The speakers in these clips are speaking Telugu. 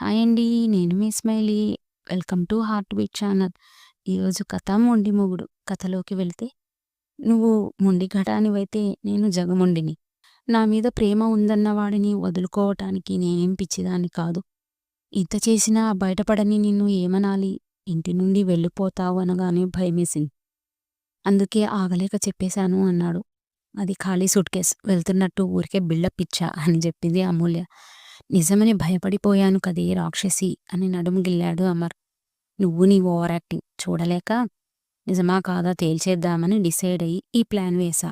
హాయ్ అండి. నేను మీ Smiley. Welcome to heart beat channel. ఈరోజు కథ మొండి మొగుడు. కథలోకి వెళ్తే నువ్వు మొండి ఘటానివైతే నేను జగమొండిని. నా మీద ప్రేమ ఉందన్న వాడిని వదులుకోవటానికి నేనేం పిచ్చిదాన్ని కాదు. ఇంత చేసినా బయటపడని నిన్ను ఏమనాలి? ఇంటి నుండి వెళ్ళిపోతావు అనగానే భయమేసింది. అందుకే ఆగలేక చెప్పేశాను అన్నాడు. అది ఖాళీ సూట్ కేస్ వెళ్తున్నట్టు ఊరికే బిల్డప్ ఇచ్చా అని చెప్పింది అమూల్య. నిజమని భయపడిపోయాను కదే రాక్షసి అని నడుము గిల్లాడు అమర్. నువ్వు నీ ఓవర్ యాక్టింగ్ చూడలేక నిజమా కాదా తేల్చేద్దామని డిసైడ్ అయ్యి ఈ ప్లాన్ వేశా.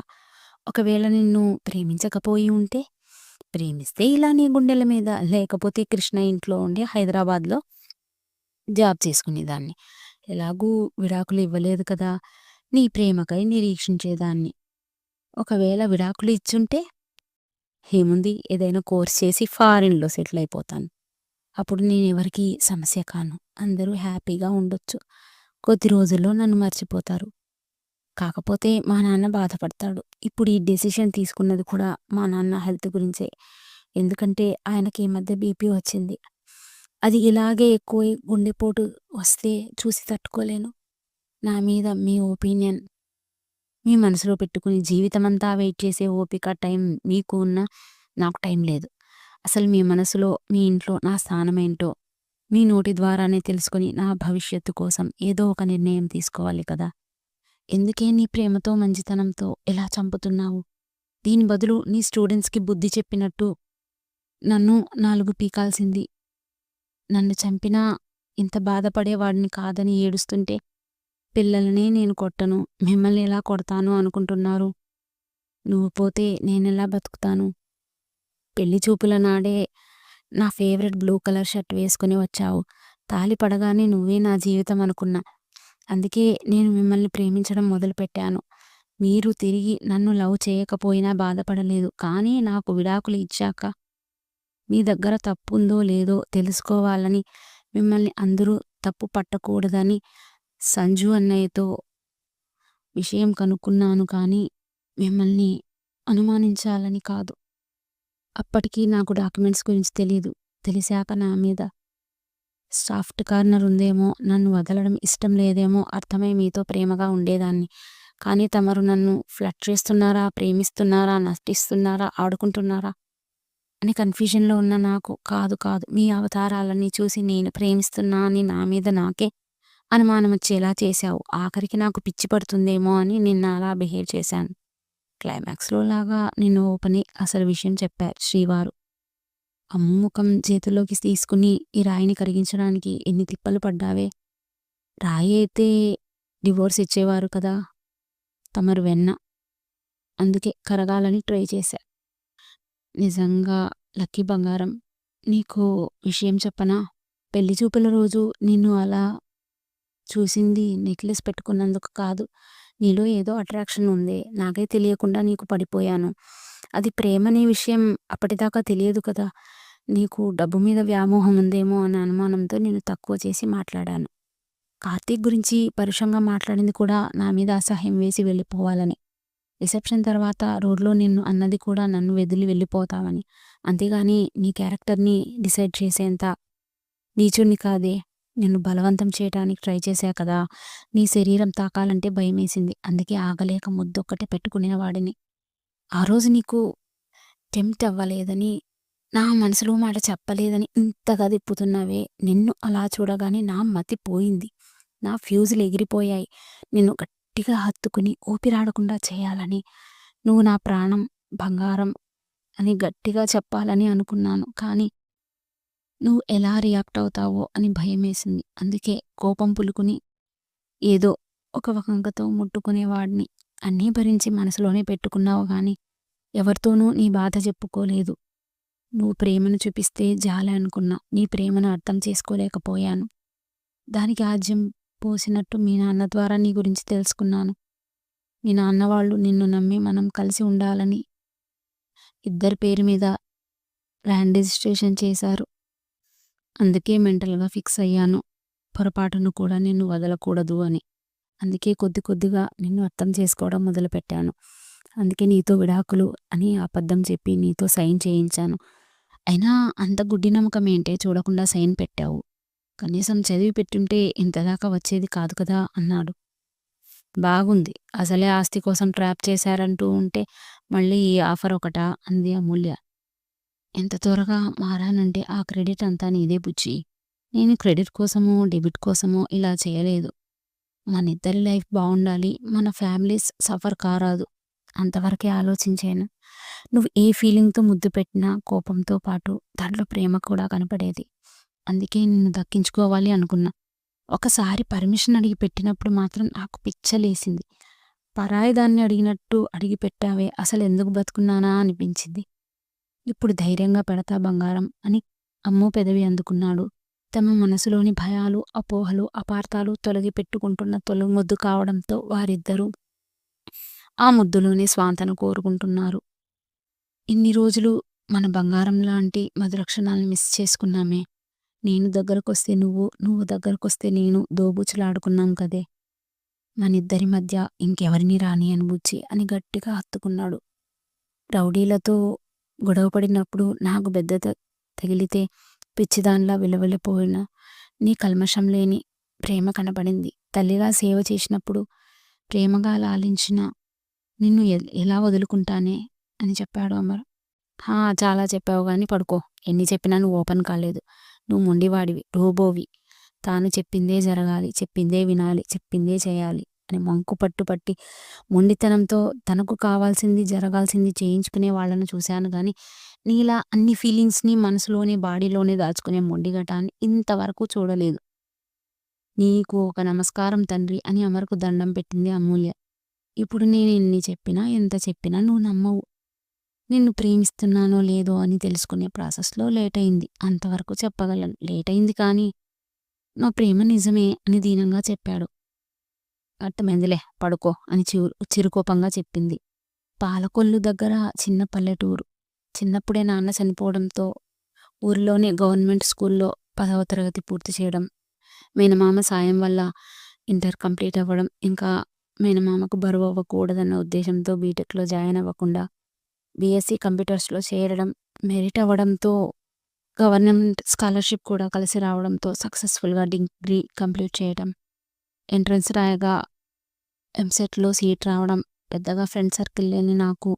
ఒకవేళ నిన్ను ప్రేమించకపోయి ఉంటే ప్రేమిస్తే ఇలా నీ గుండెల మీద లేకపోతే కృష్ణ ఇంట్లో ఉండి హైదరాబాద్లో జాబ్ చేసుకునేదాన్ని. ఎలాగూ విడాకులు ఇవ్వలేదు కదా నీ ప్రేమకై నిరీక్షించేదాన్ని. ఒకవేళ విడాకులు ఇచ్చుంటే ఏముంది ఏదైనా కోర్స్ చేసి ఫారిన్‌లో సెటిల్ అయిపోతాను. అప్పుడు నేను ఎవరికి సమస్య కాను. అందరూ హ్యాపీగా ఉండొచ్చు. కొద్ది రోజుల్లో నన్ను మర్చిపోతారు. కాకపోతే మా నాన్న బాధపడతాడు. ఇప్పుడు ఈ డెసిషన్ తీసుకున్నది కూడా మా నాన్న హెల్త్ గురించే. ఎందుకంటే ఆయనకి ఈ మధ్య బీపీ వచ్చింది. అది ఇలాగే ఎక్కువై గుండెపోటు వస్తే చూసి తట్టుకోలేను. నా మీద మీ ఒపీనియన్ మీ మనసులో పెట్టుకుని జీవితమంతా వెయిట్ చేసే ఓపిక, టైం మీకు ఉన్న నాకు టైం లేదు. అసలు మీ మనసులో, మీ ఇంట్లో నా స్థానమేంటో మీ నోటి ద్వారానే తెలుసుకొని నా భవిష్యత్తు కోసం ఏదో ఒక నిర్ణయం తీసుకోవాలి కదా! ఎందుకే నీ ప్రేమతో, మంచితనంతో ఎలా చంపుతున్నావు? దీని బదులు నీ స్టూడెంట్స్‌కి బుద్ధి చెప్పినట్టు నన్ను నాలుగు పీకాల్సింది. నన్ను చంపినా ఇంత బాధపడేవాడిని కాదని ఏడుస్తుంటే పిల్లలనే నేను కొట్టను. మిమ్మల్ని ఎలా కొడతాను అనుకుంటున్నారు? నువ్వు పోతే నేనెలా బతుకుతాను? పెళ్ళి చూపుల నాడే నా ఫేవరెట్ బ్లూ కలర్ షర్ట్ వేసుకొని వచ్చావు. తాళి పడగానే నువ్వే నా జీవితం అనుకున్నా. అందుకే నేను మిమ్మల్ని ప్రేమించడం మొదలుపెట్టాను. మీరు తిరిగి నన్ను లవ్ చేయకపోయినా బాధపడలేదు. కానీ నాకు విడాకులు ఇచ్చాక మీ దగ్గర తప్పుందో లేదో తెలుసుకోవాలని మిమ్మల్ని అందరూ తప్పు పట్టకూడదని సంజు అన్నయ్యతో విషయం కనుక్కున్నాను కానీ మిమ్మల్ని అనుమానించాలని కాదు. అప్పటికీ నాకు డాక్యుమెంట్స్ గురించి తెలియదు తెలిసాక నా మీద సాఫ్ట్ కార్నర్ ఉందేమో, నన్ను వదలడం ఇష్టం లేదేమో అర్థమై మీతో ప్రేమగా ఉండేదాన్ని. కానీ తమరు నన్ను ఫ్లట్ చేస్తున్నారా, ప్రేమిస్తున్నారా, నటిస్తున్నారా, ఆడుకుంటున్నారా అని కన్ఫ్యూజన్‌లో ఉన్న నాకు కాదు కాదు మీ అవతారాలన్నీ చూసి నేను ప్రేమిస్తున్నా అని నా మీద నాకే అనుమానం వచ్చేలా చేశావు. ఆఖరికి నాకు పిచ్చి పడుతుందేమో అని నిన్న అలా బిహేవ్ చేశాను. క్లైమాక్స్‌లో లాగా నిన్ను ఓపెన్ అసలు విషయం చెప్పారు శ్రీవారు. అమ్ముఖం చేతుల్లోకి తీసుకుని ఈ రాయిని కరిగించడానికి ఎన్ని తిప్పలు పడ్డావే! రాయి అయితే డివోర్స్ ఇచ్చేవారు కదా! తమరు వెన్న. అందుకే కరగాలని ట్రై చేశా. నిజంగా లక్కీ బంగారం. నీకు విషయం చెప్పనా? పెళ్ళి చూపుల రోజు నిన్ను అలా చూసింది నెక్లెస్ పెట్టుకున్నందుకు కాదు. నీలో ఏదో అట్రాక్షన్ ఉంది. నాకే తెలియకుండా నీకు పడిపోయాను. అది ప్రేమనే విషయం అప్పటిదాకా తెలియదు కదా! నీకు డబ్బు మీద వ్యామోహం ఉందేమో అనే అనుమానంతో నేను తక్కువ చేసి మాట్లాడాను. కార్తీక్ గురించి పరుషంగా మాట్లాడింది కూడా నా మీద అసహ్యం వేసి వెళ్ళిపోవాలని. రిసెప్షన్ తర్వాత రోడ్లో నిన్ను అన్నది కూడా నన్ను వదిలి వెళ్ళిపోతావని. అంతేగాని నీ క్యారెక్టర్‌ని డిసైడ్ చేసేంత నీచుణ్ణి కాదే! నిన్ను బలవంతం చేయటానికి ట్రై చేశా కదా! నీ శరీరం తాకాలంటే భయమేసింది. అందుకే ఆగలేక ముద్దొక్కటే పెట్టుకునేవాడిని. ఆ రోజు నీకు టెంప్ట్ అవ్వలేదని, నా మనసులో మాట చెప్పలేదని ఇంతగా తిప్పుతున్నావే! నిన్ను అలా చూడగానే నా మతి పోయింది. నా ఫ్యూజులు ఎగిరిపోయాయి. నిన్ను గట్టిగా హత్తుకుని ఊపిరాడకుండా చేయాలని, నువ్వు నా ప్రాణం, బంగారం అని గట్టిగా చెప్పాలని అనుకున్నాను. కానీ నువ్వు ఎలా రియాక్ట్ అవుతావో అని భయమేసింది. అందుకే కోపం పులుకుని ఏదో ఒక వంకతో ముట్టుకునేవాడిని. అన్నీ భరించి మనసులోనే పెట్టుకున్నావు కానీ ఎవరితోనూ నీ బాధ చెప్పుకోలేదు. నువ్వు ప్రేమను చూపిస్తే జాలి అనుకున్నా. నీ ప్రేమను అర్థం చేసుకోలేకపోయాను. దానికి ఆజ్యం పోసినట్టు మీ నాన్న ద్వారా నీ గురించి తెలుసుకున్నాను. మీ నాన్న వాళ్ళు నిన్ను నమ్మి మనం కలిసి ఉండాలని ఇద్దరి పేరు మీద ల్యాండ్ రిజిస్ట్రేషన్ చేశారు. అందుకే మెంటల్‌గా ఫిక్స్ అయ్యాను. పొరపాటున కూడా నిన్ను వదలకూడదు అని. అందుకే కొద్ది కొద్దిగా నిన్ను అర్థం చేసుకోవడం మొదలుపెట్టాను. అందుకే నీతో విడాకులు అని అబద్ధం చెప్పి నీతో సైన్ చేయించాను. అయినా అంత గుడ్డి నమ్మకం ఏంటే చూడకుండా సైన్ పెట్టావు కనీసం చదివి పెట్టుంటే ఇంతదాకా వచ్చేది కాదు కదా అన్నాడు బాగుంది అసలే ఆస్తి కోసం ట్రాప్ చేశారంటూ ఉంటే మళ్ళీ ఈ ఆఫర్ ఒకటా అంది అమూల్య ఎంత త్వరగా మారానంటే ఆ క్రెడిట్ అంతా నీదే బుజ్జి. నేను క్రెడిట్ కోసమో డెబిట్ కోసమో ఇలా చేయలేదు. మన ఇద్దరి లైఫ్ బాగుండాలి. మన ఫ్యామిలీస్ సఫర్ కారాదు. అంతవరకే ఆలోచించాను. నువ్వు ఏ ఫీలింగ్తో ముద్దు పెట్టినా కోపంతో పాటు దాంట్లో ప్రేమ కూడా కనపడేది. అందుకే నిన్ను దక్కించుకోవాలి అనుకున్నా. ఒకసారి పర్మిషన్ అడిగి పెట్టినప్పుడు మాత్రం నాకు పిచ్చలేసింది. పరాయి దాన్ని అడిగినట్టు అడిగి పెట్టావే అసలు ఎందుకు బతుకున్నానా అనిపించింది. ఇప్పుడు ధైర్యంగా పెడతా బంగారం అని అమ్మో పెదవి అందుకున్నాడు. తమ మనసులోని భయాలు అపోహలు అపార్థాలు తొలగి పెట్టుకుంటున్న తొలి ముద్దు కావడంతో వారిద్దరూ ఆ ముద్దులోనే స్వాంతను కోరుకుంటున్నారు. ఇన్ని రోజులు మన బంగారం లాంటి మధురక్షణాలను మిస్ చేసుకున్నామే. నేను దగ్గరకొస్తే నువ్వు నువ్వు దగ్గరకొస్తే నేను దోబూచులాడుకున్నాం కదే. మనిద్దరి మధ్య ఇంకెవరిని రాని అనుబుచ్చి అని గట్టిగా హత్తుకున్నాడు. రౌడీలతో గొడవపడినప్పుడు నాకు బెద్ద తగిలితే పిచ్చిదానిలా విలువలిపోయిన నీ కల్మషం లేని ప్రేమ కనబడింది తల్లిగా సేవ చేసినప్పుడు ప్రేమగా లాలించిన నిన్ను ఎలా వదులుకుంటానే అని చెప్పాడు అమర్. హా చాలా చెప్పావు కానీ పడుకో. ఎన్ని చెప్పినా నువ్వు ఓపెన్ కాలేదు. నువ్వు మొండివాడివి రోబోవి. తాను చెప్పిందే జరగాలి చెప్పిందే వినాలి చెప్పిందే చేయాలి. అని మంకు పట్టుపట్టి మొండితనంతో తనకు కావాల్సింది జరగాల్సింది చేయించుకునే వాళ్ళను చూశాను. కానీ నీలా అన్ని ఫీలింగ్స్ని మనసులోనే బాడీలోనే దాచుకునే మొండిగటాన్ని ఇంతవరకు చూడలేదు. నీకు ఒక నమస్కారం తండ్రి అని అమరకు దండం పెట్టింది అమూల్య. ఇప్పుడు నేను ఎన్ని చెప్పినా ఎంత చెప్పినా నువ్వు నమ్మవు. నిన్ను ప్రేమిస్తున్నానో లేదో అని తెలుసుకునే ప్రాసెస్లో లేట్ అయింది అంతవరకు చెప్పగలను. లేట్ అయింది కానీ నా ప్రేమ నిజమే అని దీనంగా చెప్పాడు. అట్టమైందిలే పడుకో అని చిరు చిరుకోపంగా చెప్పింది. పాలకొల్లు దగ్గర చిన్న పల్లెటూరు. చిన్నప్పుడే నాన్న చనిపోవడంతో ఊరిలోనే గవర్నమెంట్ స్కూల్లో పదవ తరగతి పూర్తి చేయడం మేనమామ సాయం వల్ల ఇంటర్ కంప్లీట్ అవ్వడం ఇంకా మేనమామకు బరువు అవ్వకూడదన్న ఉద్దేశంతో బీటెక్లో జాయిన్ అవ్వకుండా బీఎస్సీ కంప్యూటర్స్లో చేరడం మెరిట్ అవ్వడంతో గవర్నమెంట్ స్కాలర్షిప్ కూడా కలిసి రావడంతో సక్సెస్ఫుల్గా డిగ్రీ కంప్లీట్ చేయడం. ఎంట్రన్స్ రాయగా ఎంసెట్లో సీట్ రావడం పెద్దగా ఫ్రెండ్ సర్కిల్ లేని నాకు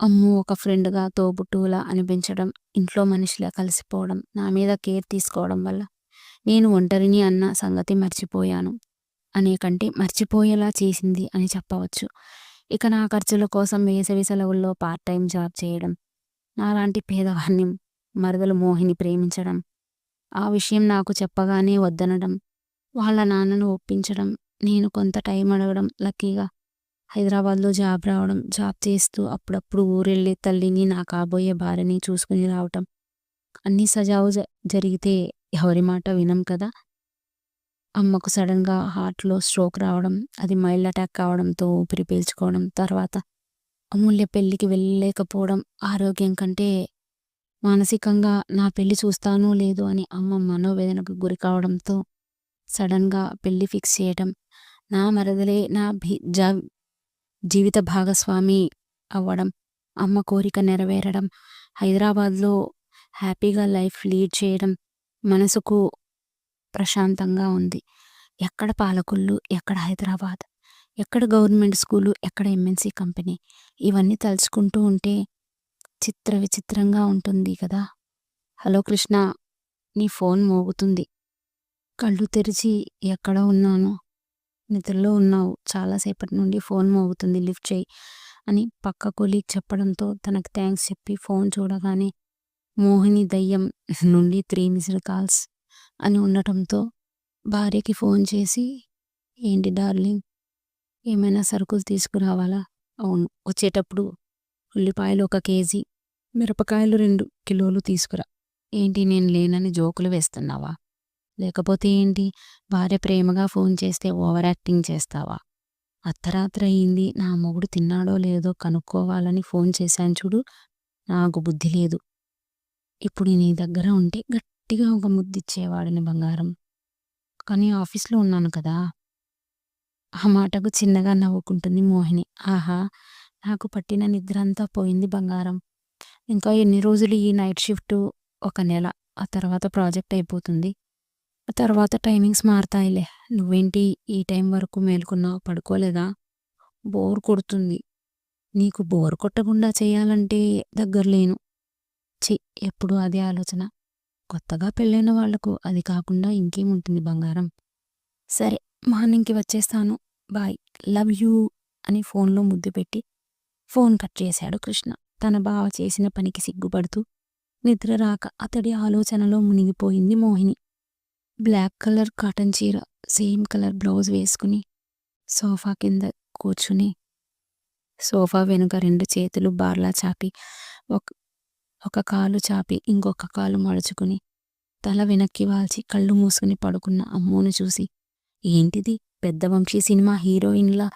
అమ్ము ఒక ఫ్రెండ్గా తోబుట్టువులా అనిపించడం ఇంట్లో మనిషిలా కలిసిపోవడం నా మీద కేర్ తీసుకోవడం వల్ల నేను ఒంటరిని అన్న సంగతి మర్చిపోయాను. అనే కంటే మర్చిపోయేలా చేసింది అని చెప్పవచ్చు. ఇక నా ఖర్చుల కోసం వేసవి సెలవుల్లో పార్ట్ టైం జాబ్ చేయడం నాలాంటి పేదవాణ్ణి మరదలు మోహిని ప్రేమించడం ఆ విషయం నాకు చెప్పగానే వద్దనడం వాళ్ళ నాన్నను ఒప్పించడం నేను కొంత టైం అడగడం లక్కీగా హైదరాబాద్లో జాబ్ రావడం జాబ్ చేస్తూ అప్పుడప్పుడు ఊరెళ్ళి తల్లిని నా కాబోయే భార్యని చూసుకుని రావటం అన్నీ సజావు జరిగితే ఎవరి మాట వినం కదా? అమ్మకు సడన్గా హార్ట్లో స్ట్రోక్ రావడం అది మైల్డ్ అటాక్ కావడంతో ఊపిరి పీల్చుకోవడం తర్వాత అమూల్య పెళ్ళికి వెళ్ళలేకపోవడం ఆరోగ్యం కంటే మానసికంగా నా పెళ్ళి చూస్తానో లేదో అని అమ్మ మనోవేదనకు గురి కావడంతో సడన్గా పెళ్ళి ఫిక్స్ చేయడం నా మరదలే నా భీ జా జీవిత భాగస్వామి అవ్వడం అమ్మ కోరిక నెరవేరడం హైదరాబాద్లో హ్యాపీగా లైఫ్ లీడ్ చేయడం మనసుకు ప్రశాంతంగా ఉంది. ఎక్కడ పాలకుళ్ళు ఎక్కడ హైదరాబాద్ ఎక్కడ గవర్నమెంట్ స్కూలు ఎక్కడ ఎంఎన్సి కంపెనీ ఇవన్నీ తలుచుకుంటూ ఉంటే చిత్ర విచిత్రంగా ఉంటుంది కదా. హలో కృష్ణ నీ ఫోన్ మోగుతుంది. కళ్ళు తెరిచి ఎక్కడ ఉన్నాను నిద్రలో ఉన్నావు చాలాసేపటి నుండి ఫోన్ మోగుతుంది లిఫ్ట్ చేయి అని పక్క కొలీగ్ చెప్పడంతో తనకు థ్యాంక్స్ చెప్పి ఫోన్ చూడగానే మోహిని దయ్యం నుండి త్రీ మిస్డ్ కాల్స్ అని ఉండటంతో భార్యకి ఫోన్ చేసి ఏంటి డార్లింగ్ ఏమైనా సరుకులు తీసుకురావాలా? అవును వచ్చేటప్పుడు ఉల్లిపాయలు ఒక కేజీ మిరపకాయలు రెండు కిలోలు తీసుకురా. ఏంటి నేను లేనని జోకులు వేస్తున్నావా? లేకపోతే ఏంటి? భార్య ప్రేమగా ఫోన్ చేస్తే ఓవర్ యాక్టింగ్ చేస్తావా? అర్ధరాత్రి అయింది. నా మొగుడు తిన్నాడో లేదో కనుక్కోవాలని ఫోన్ చేశాను చూడు. నాకు బుద్ధి లేదు. ఇప్పుడు నీ దగ్గర ఉంటే గట్టిగా ఒక ముద్దిచ్చేవాడిని బంగారం. కానీ ఆఫీస్లో ఉన్నాను కదా. ఆ మాటకు చిన్నగా నవ్వుకుంటుంది మోహిని. ఆహా! నాకు పట్టిన నిద్ర అంతా పోయింది బంగారం. ఇంకా ఎన్ని రోజులు ఈ నైట్ షిఫ్ట్? ఒక నెల. ఆ తర్వాత ప్రాజెక్ట్ అయిపోతుంది. తర్వాత టైమింగ్స్ మారతాయిలే. నువ్వేంటి ఈ టైం వరకు మేలుకున్నావు పడుకోలేదా? బోర్ కొడుతుంది. నీకు బోర్ కొట్టకుండా చేయాలంటే దగ్గరలేను లేను. ఎప్పుడు అదే ఆలోచన. కొత్తగా పెళ్ళైన వాళ్ళకు అది కాకుండా ఇంకేముంటుంది బంగారం? సరే మార్నింగ్కి వచ్చేస్తాను. బాయ్ లవ్ యూ అని ఫోన్లో ముద్దు పెట్టి ఫోన్ కట్ చేశాడు కృష్ణ. తన బావ చేసిన పనికి సిగ్గుపడుతూ నిద్ర రాక అతడి ఆలోచనలో మునిగిపోయింది మోహిని. బ్లాక్ కలర్ కాటన్ చీర సేమ్ కలర్ బ్లౌజ్ వేసుకుని సోఫా కింద కూర్చుని సోఫా వెనుక రెండు చేతులు బార్లా చాపి ఒక ఒక కాలు చాపి ఇంకొక కాలు మడుచుకుని తల వెనక్కి వాల్చి కళ్ళు మూసుకుని పడుకున్న అమ్మోను చూసి ఏంటిది? పెద్ద వంశీ సినిమా హీరోయిన్లా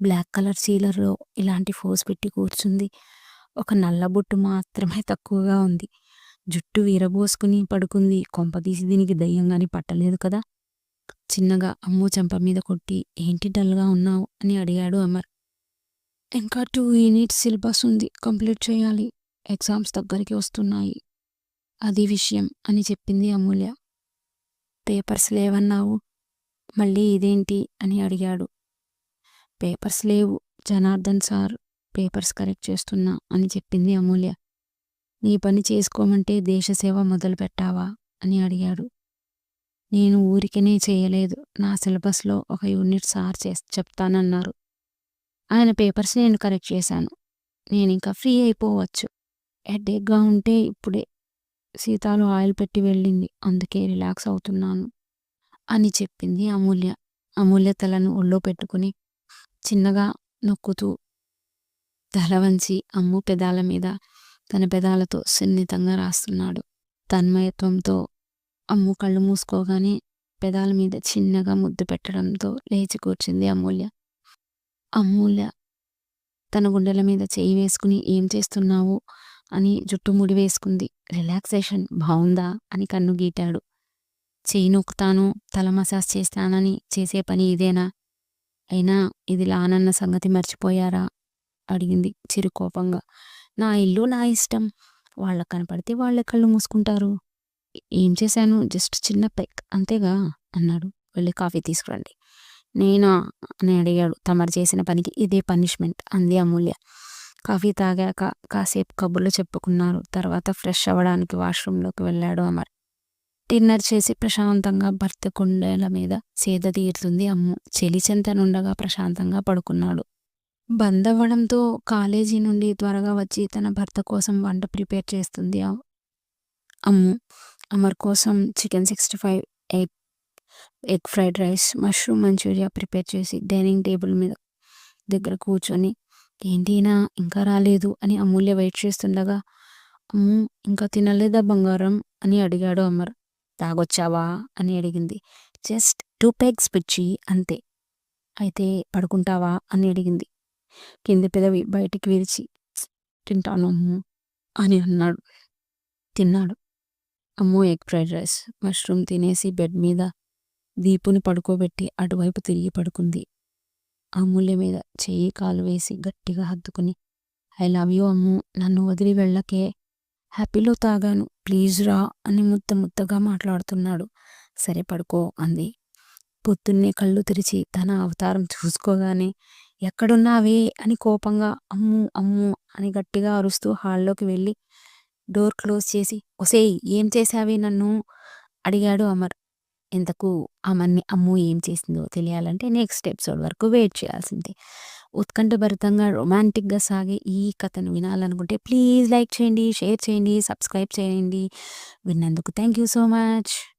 బ్లాక్ కలర్ చీలర్లో ఇలాంటి ఫోజ్ పెట్టి కూర్చుంది. ఒక నల్లబొట్టు మాత్రమే తక్కువగా ఉంది. జుట్టు వీరబోసుకుని పడుకుంది. కొంపతీసి దీనికి దయ్యంగాని పట్టలేదు కదా. చిన్నగా అమ్ము చెంప మీద కొట్టి ఏంటి డల్గా ఉన్నావు? అని అడిగాడు అమర్. ఇంకా టూ యూనిట్స్ సిలబస్ ఉంది. కంప్లీట్ చేయాలి. ఎగ్జామ్స్ దగ్గరికి వస్తున్నాయి. అది విషయం అని చెప్పింది అమూల్య. పేపర్స్ లేవన్నావు. మళ్ళీ ఇదేంటి? అని అడిగాడు. పేపర్స్ లేవు జనార్దన్ సార్. పేపర్స్ కరెక్ట్ చేస్తున్నా అని చెప్పింది అమూల్య. నీ పని చేసుకోమంటే దేశసేవ మొదలు పెట్టావా? అని అడిగాడు. నేను ఊరికనే చేయలేదు. నా సిలబస్లో ఒక యూనిట్ సార్ చే చెప్తానన్నారు. ఆయన పేపర్స్ నేను కరెక్ట్ చేశాను. నేను ఇంకా ఫ్రీ అయిపోవచ్చు. హెడేక్గా ఉంటే ఇప్పుడే. సీతాలు ఆయిల్ పెట్టి వెళ్ళింది. అందుకే రిలాక్స్ అవుతున్నాను. అని చెప్పింది అమూల్య. అమూల్య తలను ఒళ్ళో పెట్టుకుని చిన్నగా నొక్కుతూ తల వంచి అమ్ము పెదాల మీద తన పెదాలతో సున్నితంగా రాస్తున్నాడు. తన్మయత్వంతో అమ్ము కళ్ళు మూసుకోగానే పెదాల మీద చిన్నగా ముద్దు పెట్టడంతో లేచి కూర్చుంది అమూల్య. అమూల్య తన గుండెల మీద చేయి వేసుకుని ఏం చేస్తున్నావు? అని జుట్టు ముడి వేసుకుంది. రిలాక్సేషన్ బాగుందా అని కన్ను గీటాడు. చేయి నొక్కుతాను తల మసాజ్ చేస్తానని చేసే పని ఇదేనా? అయినా ఇది లానన్న సంగతి మర్చిపోయారా? అడిగింది చిరుకోపంగా నా ఇల్లు నా ఇష్టం. వాళ్ళకి కనపడితే వాళ్ళ కళ్ళు మూసుకుంటారు. ఏం చేశాను? జస్ట్ చిన్న పెక్ అంతేగా? అన్నాడు. వెళ్ళి కాఫీ తీసుకురండి. నేను? అని అడిగాడు. తమరు చేసిన పనికి ఇదే పనిష్మెంట్ అంది అమూల్య. కాఫీ తాగాక కాసేపు కబుర్లు చెప్పుకున్నారు. తర్వాత ఫ్రెష్ అవ్వడానికి వాష్రూమ్లోకి వెళ్ళాడు అమర్. డిన్నర్ చేసి ప్రశాంతంగా భర్త కుండల మీద సేద తీరుతుంది అమ్ము. చెలిచెంతనుండగా ప్రశాంతంగా పడుకున్నాడు. బంద్ అవ్వడంతో కాలేజీ నుండి త్వరగా వచ్చి తన భర్త కోసం వంట ప్రిపేర్ చేస్తుంది. అమ్ము అమర్ కోసం chicken sixty five egg egg fried rice mushroom manchuria prepare చేసి డైనింగ్ టేబుల్ మీద దగ్గర కూర్చొని ఏంటినా ఇంకా రాలేదు అని అమూల్య వెయిట్ చేస్తుండగా అమ్ము ఇంకా తినలేదా బంగారం? అని అడిగాడు అమర్. తాగొచ్చావా? అని అడిగింది. జస్ట్ టూ పెగ్స్ పిచ్చి అంతే. అయితే పడుకుంటావా? అని అడిగింది. కింది పెదవి బయటికి విరిచి తింటాను అమ్ము అని అన్నాడు. తిన్నాడు. Ammu egg fried rice mushroom తినేసి బెడ్ మీద దీపుని పడుకోబెట్టి అటువైపు తిరిగి పడుకుంది. అమూల్య మీద చెయ్యి కాలు వేసి గట్టిగా హత్తుకుని ఐ లవ్ యూ అమ్ము నన్ను వదిలి వెళ్ళకే. హ్యాపీలో తాగాను ప్లీజ్ రా అని ముద్ద ముద్దగా మాట్లాడుతున్నాడు. సరే పడుకో అంది. పొద్దున్నే కళ్ళు తెరిచి తన అవతారం చూసుకోగానే ఎక్కడున్నావే? అని కోపంగా అమ్ము అమ్ము అని గట్టిగా అరుస్తూ హాల్లోకి వెళ్ళి డోర్ క్లోజ్ చేసి ఒసేయ్ ఏం చేశావే నన్ను? అడిగాడు అమర్. ఇంతకు అమర్ని అమ్ము ఏం చేసిందో తెలియాలంటే నెక్స్ట్ ఎపిసోడ్ వరకు వెయిట్ చేయాల్సిందే. ఉత్కంఠభరితంగా రొమాంటిక్గా సాగే ఈ కథను వినాలనుకుంటే ప్లీజ్ లైక్ చేయండి షేర్ చేయండి సబ్స్క్రైబ్ చేయండి. విన్నందుకు థ్యాంక్ యూ సో మచ్